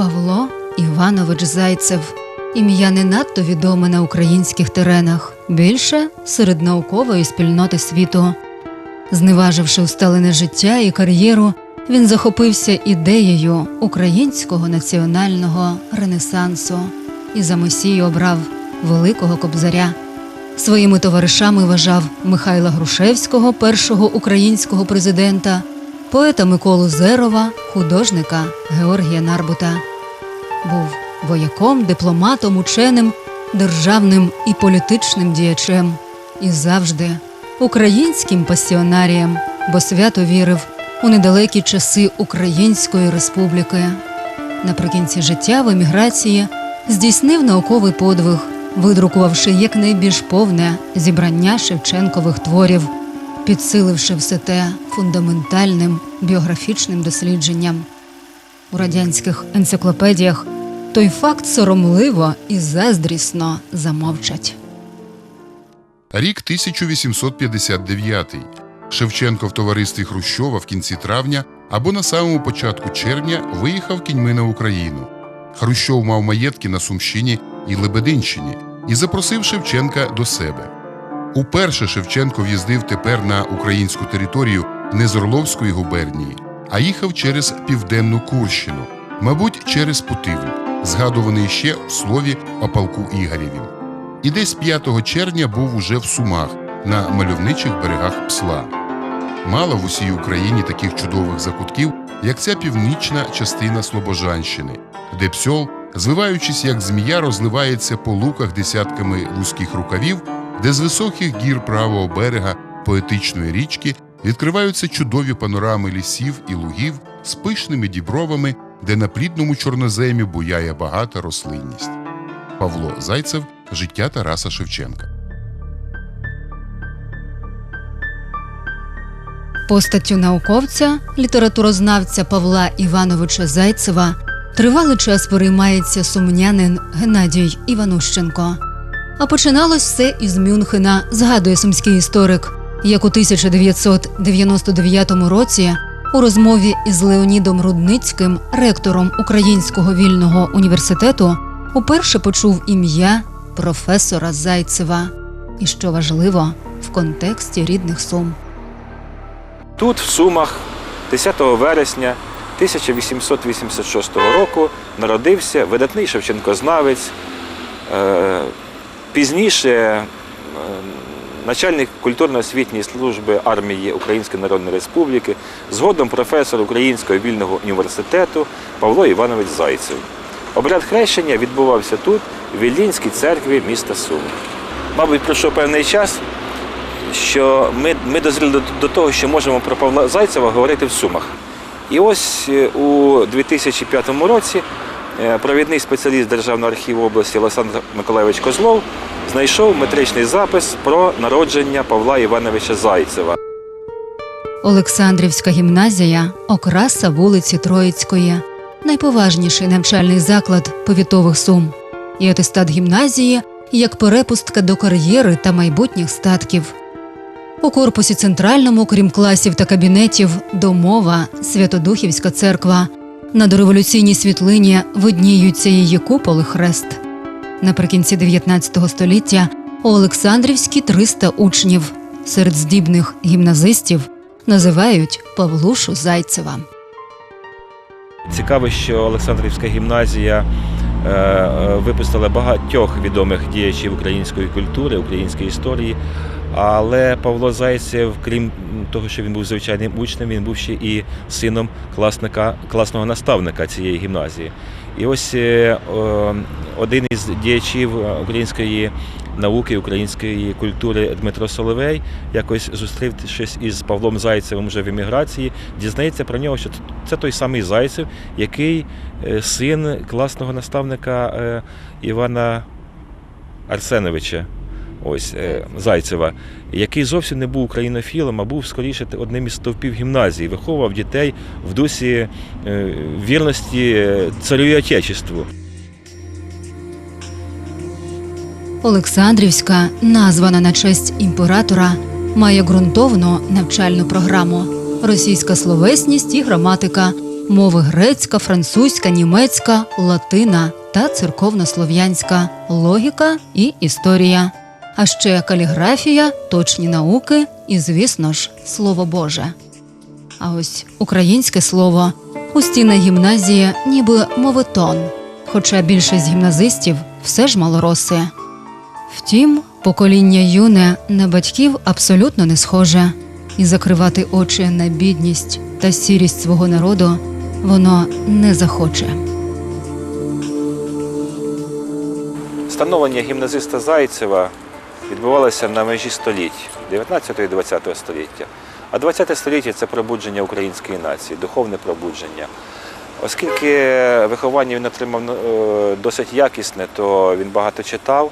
Павло Іванович Зайцев. Ім'я не надто відоме на українських теренах, більше серед наукової спільноти світу. Зневаживши усталене життя і кар'єру, він захопився ідеєю українського національного ренесансу і за месію обрав Великого Кобзаря. Своїми товаришами вважав Михайла Грушевського, першого українського президента, поета Миколу Зерова, художника Георгія Нарбута. Був вояком, дипломатом, ученим, державним і політичним діячем і завжди українським пасіонарієм, бо свято вірив у недалекі часи Української республіки. Наприкінці життя в еміграції здійснив науковий подвиг, видрукувавши якнайбільш повне зібрання Шевченкових творів, підсиливши все те фундаментальним біографічним дослідженням. У радянських енциклопедіях той факт соромливо і заздрісно замовчать. Рік 1859. Шевченко в товаристві Хрущова в кінці травня або на самому початку червня виїхав кіньми на Україну. Хрущов мав маєтки на Сумщині і Лебединщині і запросив Шевченка до себе. Уперше Шевченко в'їздив тепер на українську територію не з Орловської губернії, а їхав через південну Курщину, мабуть, через Путивль, згадуваний ще в слові о полку Ігорєвім. І десь 5 червня був уже в Сумах на мальовничих берегах Псла. Мало в усій Україні таких чудових закутків, як ця північна частина Слобожанщини, де псьол, звиваючись як змія, розливається по луках десятками вузьких рукавів, де з високих гір правого берега поетичної річки відкриваються чудові панорами лісів і лугів з пишними дібровами, де на плідному чорноземі буяє багата рослинність. Павло Зайцев Життя Тараса Шевченка. Постаттю науковця, літературознавця Павла Івановича Зайцева тривалий час переймається сумнянин Геннадій Іванущенко. А починалось все із Мюнхена, згадує сумський історик, як у 1999 році у розмові із Леонідом Рудницьким, ректором Українського вільного університету, уперше почув ім'я професора Зайцева. І що важливо, в контексті рідних сум. Тут, в Сумах, 10 вересня 1886 року народився видатний Шевченкознавець, е, пізніше е, начальник культурно-освітньої служби армії Української Народної Республіки, згодом професор Українського вільного університету Павло Іванович Зайцев. Обряд хрещення відбувався тут, в Віллінській церкві міста Суми. Мабуть, пройшов певний час, що ми, ми дозріли до, того, що можемо про Павла Зайцева говорити в Сумах. І ось е, у 2005 році е, провідний спеціаліст Державного архіву області Олександр Миколайович Козлов знайшов метричний запис про народження Павла Івановича Зайцева. Олександрівська гімназія окраса вулиці Троїцької, найповажніший навчальний заклад повітових сум, і атестат гімназії як перепустка до кар'єри та майбутніх статків. У корпусі центральному, крім класів та кабінетів, домова, Святодухівська церква. На дореволюційній світлині видніються її куполи хрест. Наприкінці 19 століття у Олександрівській 300 учнів. Серед здібних гімназистів називають Павлушу Зайцева. Цікаво, що Олександрівська гімназія е, е, випустила багатьох відомих діячів української культури, української історії. Але Павло Зайцев, крім того, що він був звичайним учнем, він був ще і сином класника, класного наставника цієї гімназії. І ось е, один із діячів української науки, української культури Дмитро Соловей, якось зустрівшись із Павлом Зайцевим вже в еміграції, дізнається про нього, що це той самий Зайцев, який е, син класного наставника е, Івана Арсеновича. Ось е, Зайцева, який зовсім не був українофілом, а був скоріше одним із стовпів гімназії, виховував дітей в дусі е, вірності е, царю і отечеству. Олександрівська, названа на честь імператора, має ґрунтовну навчальну програму: російська словесність і граматика, мови грецька, французька, німецька, латина та церковнослов'янська, логіка і історія. А ще каліграфія, точні науки і, звісно ж, слово Боже. А ось українське слово у стінах гімназії ніби моветон, хоча більшість гімназистів все ж малороси. Втім, покоління юне на батьків абсолютно не схоже, і закривати очі на бідність та сірість свого народу воно не захоче. Становлення гімназиста Зайцева відбувалося на межі століть 19 і 20 століття. А 20 століття це пробудження української нації, духовне пробудження. Оскільки виховання він отримав е, досить якісне, то він багато читав,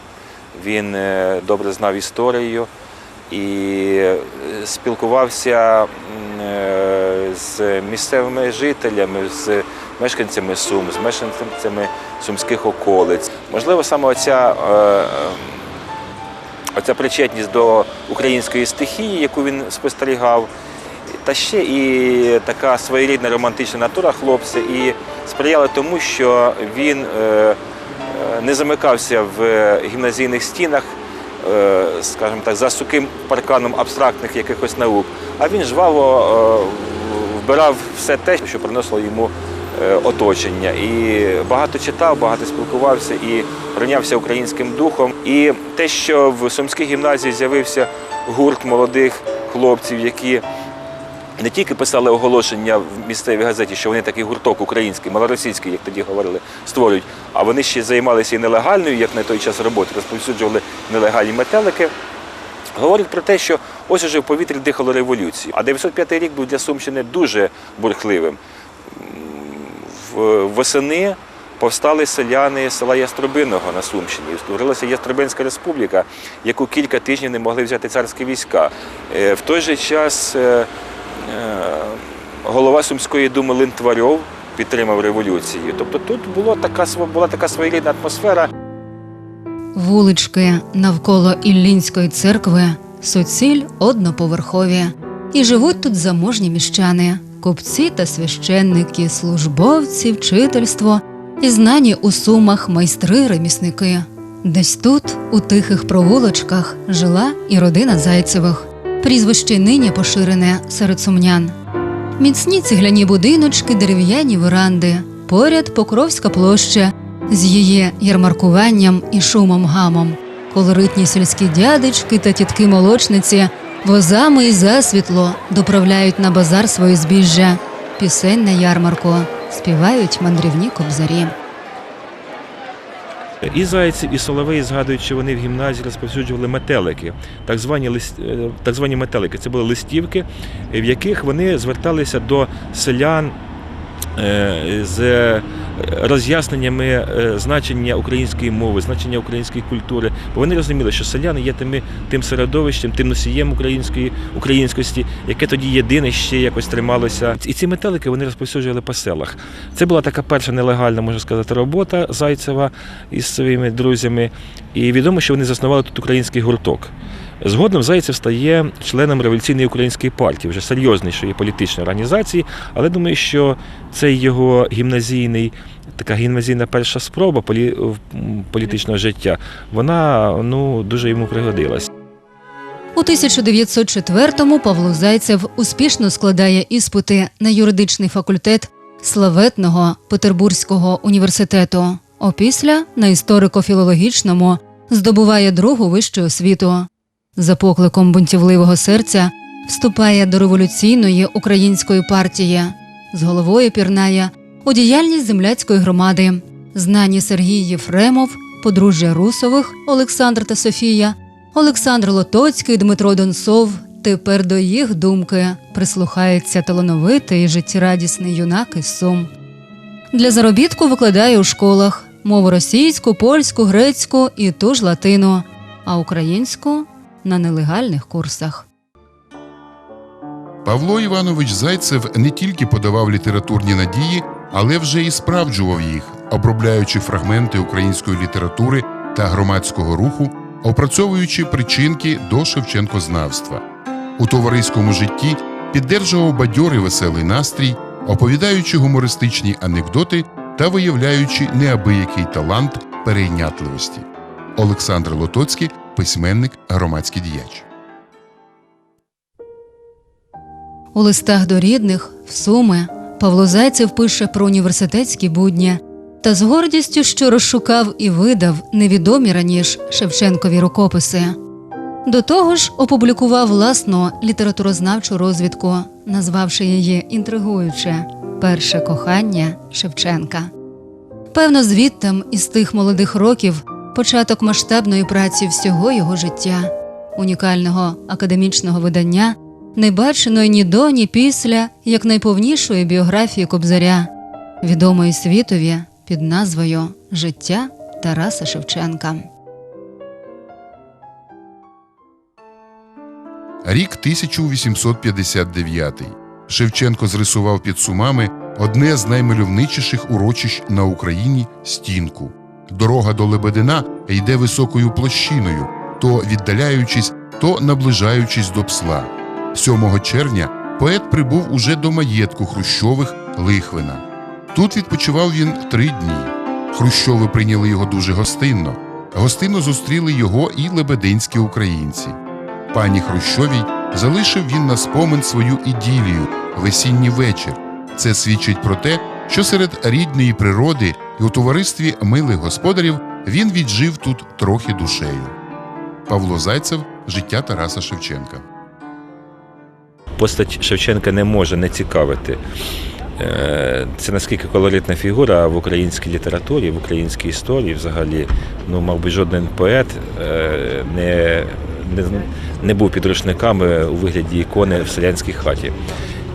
він е, добре знав історію і е, спілкувався з місцевими жителями, з мешканцями Сум, з мешканцями сумських околиць. Можливо, саме оця, оця причетність до української стихії, яку він спостерігав, та ще і така своєрідна романтична натура хлопця, і сприяла тому, що він е, е, не замикався в гімназійних стінах, е, скажімо так, за сухим парканом абстрактних якихось наук, а він жваво вбирав все те, що приносило йому оточення. І багато читав, багато спілкувався. І прийнявся українським духом. І те, що в Сумській гімназії з'явився гурт молодих хлопців, які не тільки писали оголошення в місцевій газеті, що вони такий гурток український, малоросійський, як тоді говорили, створюють, а вони ще займалися і нелегальною, як на той час роботи, розповсюджували нелегальні метелики. Говорить про те, що ось уже в повітрі дихало революцію. А 905 рік був для Сумщини дуже бурхливим. Восени повстали селяни села Яструбиного на Сумщині. Створилася Яструбинська республіка, яку кілька тижнів не могли взяти царські війська. Е, В той же час е, е, голова Сумської думи Линтварьов підтримав революцію. Тобто тут було така, була така своєрідна атмосфера. Вулички навколо Іллінської церкви суціль одноповерхові. І живуть тут заможні міщани, купці та священники, службовці, вчительство і знані у сумах майстри-ремісники. Десь тут, у тихих провулочках, жила і родина Зайцевих. Прізвище нині поширене серед сумнян. Міцні цегляні будиночки, дерев'яні веранди, поряд Покровська площа з її ярмаркуванням і шумом гамом, колоритні сільські дядечки та тітки молочниці возами і засвітло доправляють на базар свої збіжжя, пісень на ярмарку, співають мандрівні кобзарі. І Зайцев, і Соловей згадують, що вони в гімназії розповсюджували метелики, так звані, лист, е, так звані метелики. Це були листівки, в яких вони зверталися до селян з роз'ясненнями е, значення української мови, значення української культури. Бо вони розуміли, що селяни є тими, тим середовищем, тим носієм української українськості, яке тоді єдине ще якось трималося. І ці метелики вони розповсюджували по селах. Це була така перша нелегальна, можна сказати, робота Зайцева із своїми друзями. І відомо, що вони заснували тут український гурток. Згодом Зайцев стає членом революційної української партії, вже серйознішої політичної організації, але думаю, що цей його гімназійний, така гімназійна перша спроба полі, політичного життя, вона ну, дуже йому пригодилась. У 1904-му Павло Зайцев успішно складає іспити на юридичний факультет славетного Петербурзького університету. Опісля на історико-філологічному здобуває другу вищу освіту. За покликом бунтівливого серця вступає до революційної української партії. З головою пірнає у діяльність земляцької громади. Знані Сергій Єфремов, подружжя Русових Олександр та Софія, Олександр Лотоцький, Дмитро Донцов. Тепер до їх думки прислухається талановитий життєрадісний юнак із Сум. Для заробітку викладає у школах мову російську, польську, грецьку і ту ж латину, а українську на нелегальних курсах. Павло Іванович Зайцев не тільки подавав літературні надії, але вже і справджував їх, обробляючи фрагменти української літератури та громадського руху, опрацьовуючи причинки до Шевченкознавства. У товариському житті піддержував бадьорий веселий настрій, оповідаючи гумористичні анекдоти та виявляючи неабиякий талант перейнятливості. Олександр Лотоцький, письменник, громадський діяч. У листах до рідних, в Суми, Павло Зайцев пише про університетські будні та з гордістю, що розшукав і видав невідомі раніше Шевченкові рукописи. До того ж, опублікував власну літературознавчу розвідку, назвавши її інтригуюче Перше кохання Шевченка. Певно, звідтам із тих молодих років початок масштабної праці всього його життя, унікального академічного видання, не баченої ні до, ні після як найповнішої біографії Кобзаря, відомої світові під назвою Життя Тараса Шевченка. Рік 1859. Шевченко зрисував під сумами одне з наймальовничіших урочищ на Україні стінку. Дорога до Лебедина йде високою площиною, то віддаляючись, то наближаючись до псла. 7 червня поет прибув уже до маєтку Хрущових Лихвина. Тут відпочивав він три дні. Хрущови прийняли його дуже гостинно. Гостинно зустріли його і лебединські українці. Пані Хрущовій залишив він на спомин свою іділію весінній вечір. Це свідчить про те, що серед рідної природи і у товаристві милих господарів він віджив тут трохи душею. Павло Зайцев Життя Тараса Шевченка. Постать Шевченка не може не цікавити. Е, Це наскільки колоритна фігура в українській літературі, в українській історії взагалі. Ну, мабуть, жоден поет е, не, не, не був підручниками у вигляді ікони в селянській хаті.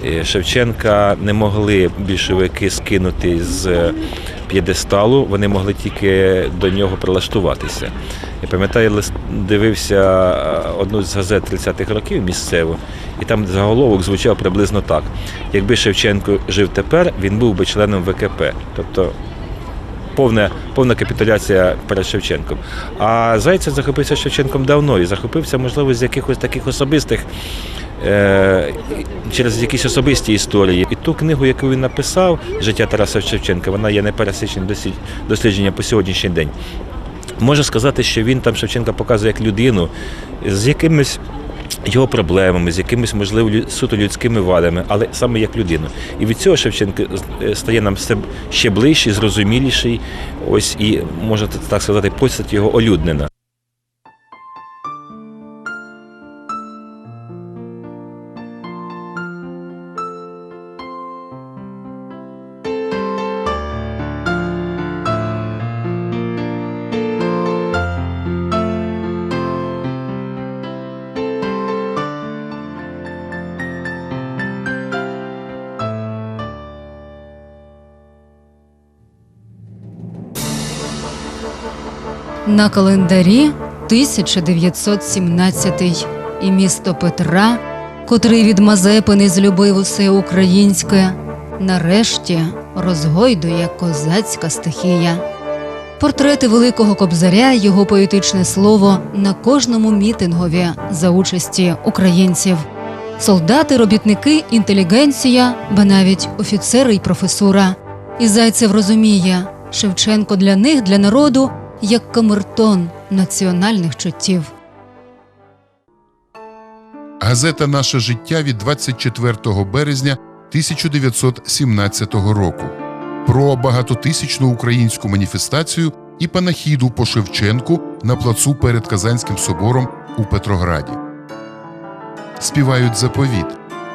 Е, Шевченка не могли більшовики скинути з п'єдесталу, вони могли тільки до нього прилаштуватися. Я пам'ятаю, дивився е, одну з газет 30-х років місцеву, і там заголовок звучав приблизно так: якби Шевченко жив тепер, він був би членом ВКП. Тобто повна, повна капітуляція перед Шевченком. А Зайцев захопився Шевченком давно і захопився, можливо, з якихось таких особистих. Е, Через якісь особисті історії. І ту книгу, яку він написав, Життя Тараса Шевченка, вона є непересічним дослід- дослідженням по сьогоднішній день. Можна сказати, що він там Шевченка показує як людину з якимись його проблемами, з якимись, можливо, суто людськими вадами, але саме як людину. І від цього Шевченко е, стає нам ще ближчий, зрозуміліший. Ось і можна так сказати, постать його олюднена. На календарі 1917 і місто Петра, котрий від Мазепини злюбив усе українське, нарешті розгойдує козацька стихія. Портрети великого кобзаря, його поетичне слово на кожному мітингові за участі українців. Солдати, робітники, інтелігенція, ба навіть офіцери й професура. І Зайцев розуміє, Шевченко для них, для народу, як камертон національних чуттів. Газета Наше життя від 24 березня 1917 року про багатотисячну українську маніфестацію і панахіду по Шевченку на плацу перед Казанським собором у Петрограді. Співають заповіт.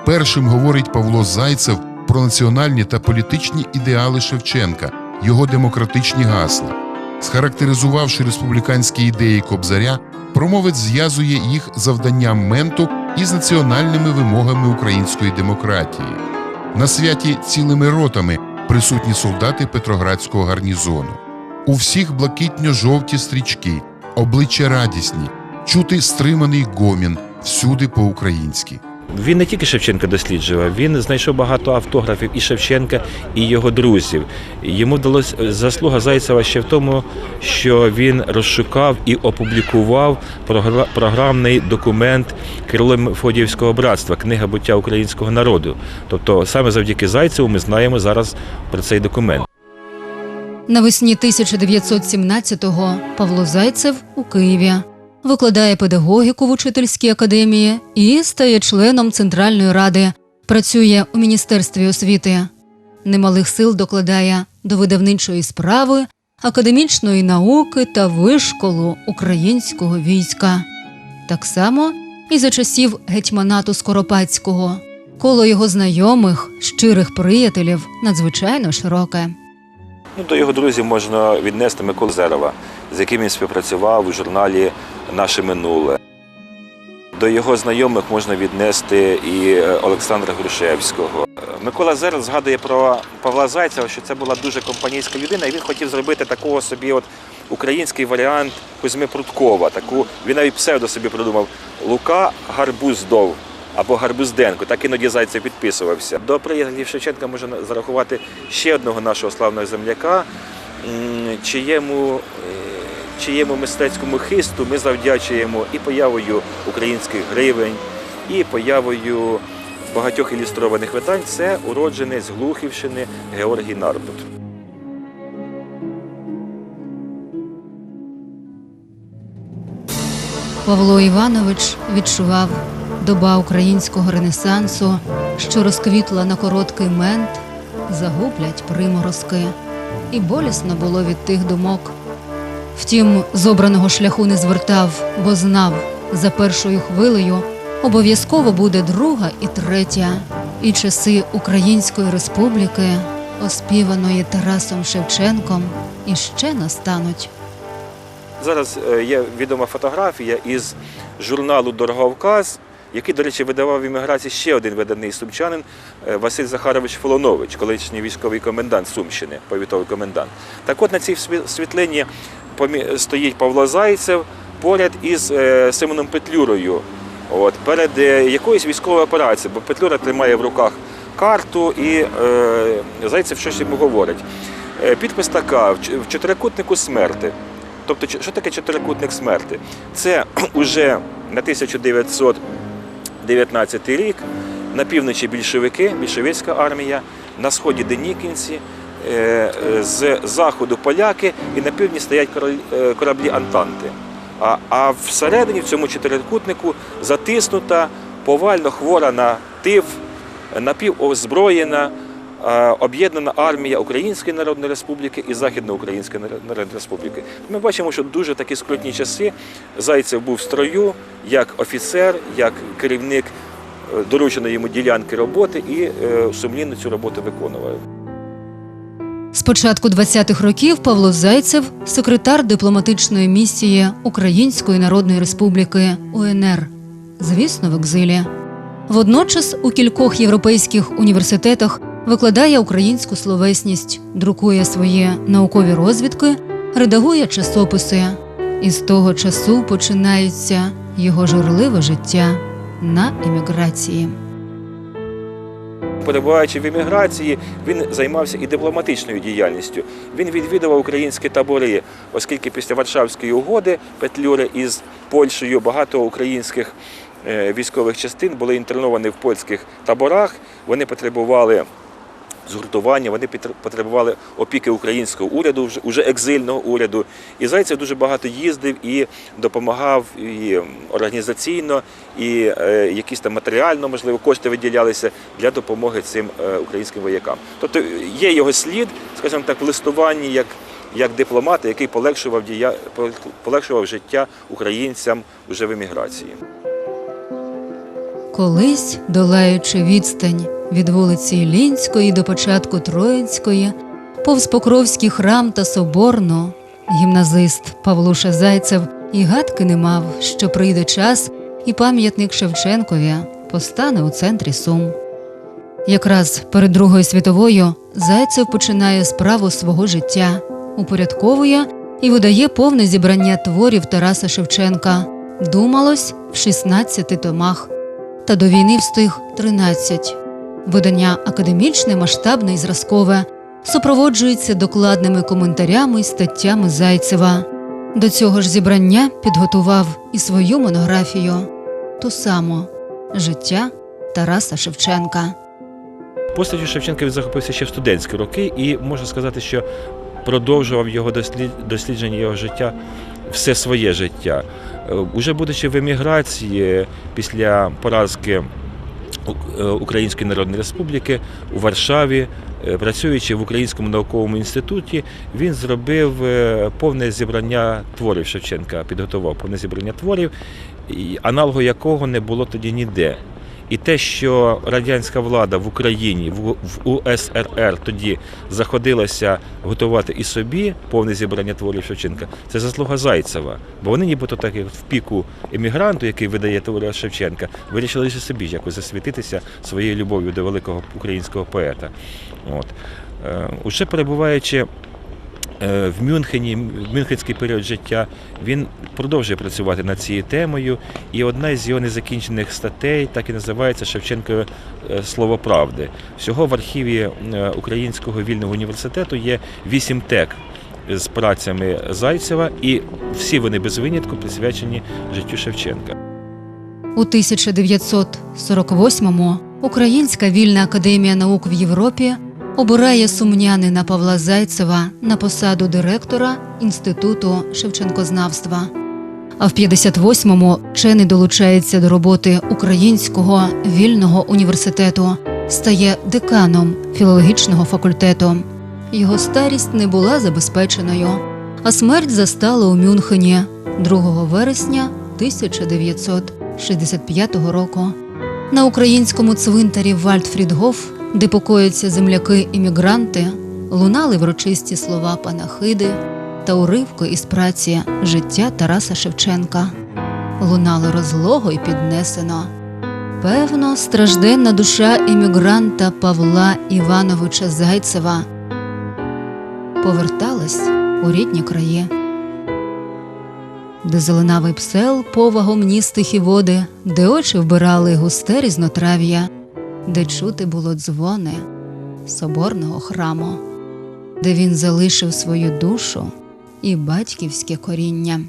Першим говорить Павло Зайцев про національні та політичні ідеали Шевченка, його демократичні гасла. Схарактеризувавши республіканські ідеї Кобзаря, промовець зв'язує їх завданням менту із національними вимогами української демократії. На святі цілими ротами присутні солдати Петроградського гарнізону. У всіх блакитньо-жовті стрічки, обличчя радісні, чути стриманий гомін всюди по-українськи. Він не тільки Шевченка досліджував, він знайшов багато автографів і Шевченка, і його друзів. Йому вдалося заслуга Зайцева ще в тому, що він розшукав і опублікував програмний документ Кирило Мефодіївського братства, книга буття українського народу. Тобто, саме завдяки Зайцеву ми знаємо зараз про цей документ. Навесні 1917-го Павло Зайцев у Києві викладає педагогіку в учительській академії і стає членом Центральної ради, працює у Міністерстві освіти. Немалих сил докладає до видавничої справи, академічної науки та вишколу українського війська. Так само і за часів гетьманату Скоропадського. Коло його знайомих, щирих приятелів надзвичайно широке. Ну, до його друзів можна віднести Миколу Зерова, з яким він співпрацював у журналі Наше минуле. До його знайомих можна віднести і е, Олександра Грушевського. Микола Зеров згадує про Павла Зайцева, що це була дуже компанійська людина, і він хотів зробити такого собі от український варіант Кузьми Пруткова. Таку, він навіть псевдо собі придумав Лука Гарбуздов або Гарбузденко. Так іноді Зайцев підписувався. До приятелів Шевченка можна зарахувати ще одного нашого славного земляка, чиєму, чиєму мистецькому хисту ми завдячуємо і появою українських гривень, і появою багатьох ілюстрованих видань. Це уродженець Глухівщини Георгій Нарбут. Павло Іванович відчував доба українського ренесансу, що розквітла на короткий мент, загублять приморозки, і болісно було від тих думок. Втім, з обраного шляху не звертав, бо знав, за першою хвилею обов'язково буде друга і третя, і часи Української республіки, оспіваної Тарасом Шевченком, іще настануть. Зараз е, є відома фотографія із журналу Дороговказ, який, до речі, видавав в імміграції ще один виданий сумчанин е, Василь Захарович Фолонович, колишній військовий комендант Сумщини, повітовий комендант. Так от на цій світлині стоїть Павло Зайцев поряд із е, Симоном Петлюрою. От, перед е, якоюсь військовою операцією, бо Петлюра тримає в руках карту і е, Зайцев щось йому говорить. Е, підпис така: в чотирикутнику смерти. Тобто, що таке чотирикутник смерти? Це уже на 1919 рік на півночі більшовики, більшовицька армія, на сході денікінці, з заходу поляки і на півдні стоять е, кораблі Антанти. А, всередині в цьому чотирикутнику затиснута, повально хвора на тиф, напівозброєна, е, об'єднана армія Української Народної Республіки і Західноукраїнської Народної Республіки. Ми бачимо, що дуже такі скрутні часи. Зайцев був в строю як офіцер, як керівник е, дорученої йому ділянки роботи і е, сумлінно цю роботу виконував. З початку 20-х років Павло Зайцев секретар дипломатичної місії Української Народної Республіки УНР, звісно, в екзилі. Водночас у кількох європейських університетах викладає українську словесність, друкує свої наукові розвідки, редагує часописи. І з того часу починається його журливе життя на еміграції. Перебуваючи в еміграції, він займався і дипломатичною діяльністю. Він відвідував українські табори, оскільки після Варшавської угоди Петлюри із Польщею багато українських е, військових частин були інтерновані в польських таборах. Вони потребували згуртування, вони потребували опіки українського уряду, вже- уже екзильного уряду. І Зайцев дуже багато їздив і допомагав і організаційно, і е, якісь там матеріально, можливо, кошти виділялися для допомоги цим е, українським воякам. Тобто є його слід, скажімо так, в листуванні як, як дипломата, який полегшував, дія, полегшував життя українцям вже в еміграції. Колись, долаючи відстань від вулиці Ілінської до початку Троїцької, повз Покровський храм та Соборну, гімназист Павлуша Зайцев і гадки не мав, що прийде час, і пам'ятник Шевченкові постане у центрі Сум. Якраз перед Другою світовою Зайцев починає справу свого життя, упорядковує і видає повне зібрання творів Тараса Шевченка. Думалось в 16 томах. та до війни встиг 13. Видання академічне, масштабне і зразкове, супроводжується докладними коментарями й статтями Зайцева. До цього ж зібрання підготував і свою монографію ту саму Життя Тараса Шевченка. Постаттю Шевченка він захопився ще в студентські роки, і можна сказати, що продовжував його дослідження його життя все своє життя. Е, Уже будучи в еміграції після поразки Української Народної Республіки у Варшаві, е, працюючи в Українському науковому інституті, він зробив е, повне зібрання творів Шевченка, підготував повне зібрання творів, аналогу якого не було тоді ніде. І те, що радянська влада в Україні, в, УСРР тоді заходилася готувати і собі повне зібрання творів Шевченка, це заслуга Зайцева. Бо вони нібито так як в піку емігранту, який видає твори Шевченка, вирішили лише собі якось засвітитися своєю любов'ю до великого українського поета. От. Е, Уже перебуваючи в Мюнхені, в мюнхенський період життя, він продовжує працювати над цією темою. І одна з його незакінчених статей так і називається Шевченкове е, слово правди. Всього в архіві е, Українського вільного університету є вісім тек з працями Зайцева, і всі вони без винятку присвячені життю Шевченка. У 1948-му Українська вільна академія наук в Європі обирає сумнянина Павла Зайцева на посаду директора Інституту Шевченкознавства. А в 58-му вчений долучається до роботи Українського вільного університету, стає деканом філологічного факультету. Його старість не була забезпеченою, а смерть застала у Мюнхені 2 вересня 1965 року. На українському цвинтарі Вальдфрідгоф, де покояться земляки-іммігранти, лунали врочисті слова панахиди та уривки із праці життя Тараса Шевченка. Лунало розлого й піднесено. Певно, стражденна душа іммігранта Павла Івановича Зайцева поверталась у рідні краї де зеленавий псел повагом ніс тихі води, де очі вбирали густе різнотрав'я, де чути було дзвони соборного храму, де він залишив свою душу і батьківське коріння.